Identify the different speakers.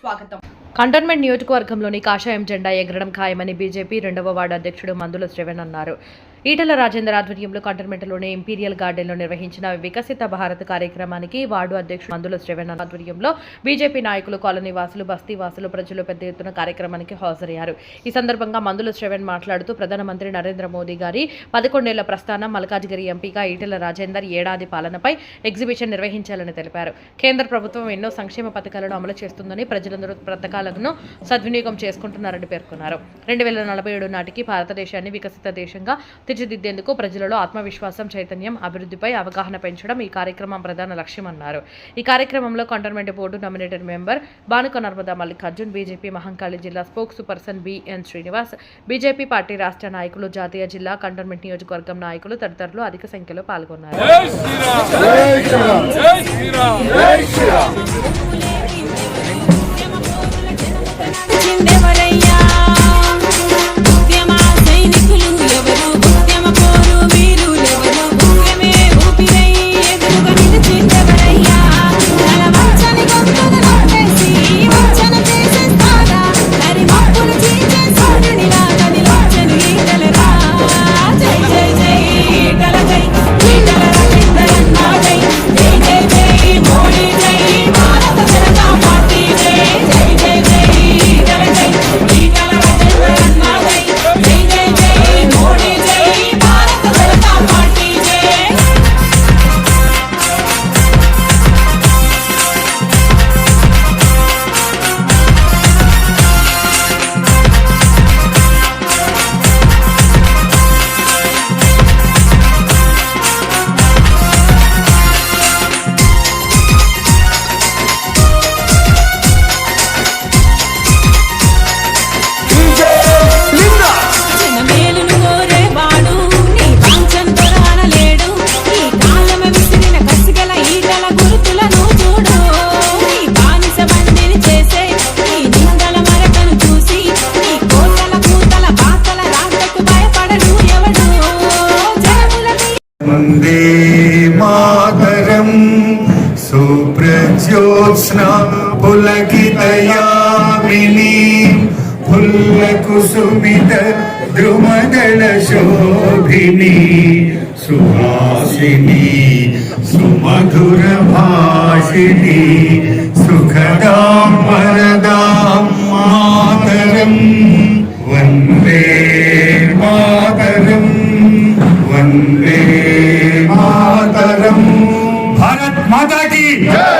Speaker 1: స్వాగతం. కంటోన్మెంట్ నియోజకవర్గంలోని కాషాయం జెండా ఎగరడం ఖాయమని బీజేపీ రెండవ వార్డు అధ్యక్షుడు మందుల శ్రవణ్ అన్నారు. ఈటల రాజేందర్ ఆధ్వర్యంలో కంటోన్మెంట్లోని ఇంపీరియల్ గార్డెన్లో నిర్వహించిన వికసిత భారత్ కార్యక్రమానికి వార్డు అధ్యక్షుడు మందుల శ్రవణ్ ఆధ్వర్యంలో బీజేపీ నాయకులు కాలనీ వాసులు బస్తీ వాసులు ప్రజలు పెద్ద ఎత్తున కార్యక్రమానికి హాజరయ్యారు. ఈ సందర్భంగా మందుల శ్రవణ్ మాట్లాడుతూ ప్రధానమంత్రి నరేంద్ర మోదీ గారి పదకొండేళ్ళ ప్రస్థానం మల్కాజ్గిరి ఎంపీగా ఈటల రాజేందర్ ఏడాది పాలనపై ఎగ్జిబిషన్ నిర్వహించాలని తెలిపారు. కేంద్ర ప్రభుత్వం ఎన్నో సంక్షేమ పథకాలను అమలు చేస్తుందని ప్రజలందరూ పథకాలను సద్వినియోగం చేసుకుంటున్నారని పేర్కొన్నారు. రెండు వేల నలభై ఏడు నాటికి భారతదేశాన్ని వికసిత దేశంగా తీర్చిదిద్దేందుకు ప్రజలలో ఆత్మవిశ్వాసం చైతన్యం అభివృద్ధిపై అవగాహన పెంచడం ఈ కార్యక్రమం ప్రధాన లక్ష్యమన్నారు. ఈ కార్యక్రమంలో cantonment board nominated member Banuka Narmada Mallikarjun BJP Mahankali జిల్లా spokesperson B N Srinivas BJP party రాష్ట్ర నాయకులు జాతీయ జిల్లా కంటోన్మెంట్ నియోజకవర్గం నాయకులు తదితరులు అధిక సంఖ్యలో పాల్గొన్నారు.
Speaker 2: never
Speaker 3: वंदे मातरम्। सुप्रज्योत्स्ना पुलकितयामिनी। फुल्लकुसुमित द्रुमदलशोभिनी। सुहासिनी सुमधुरभाषिणी Yeah.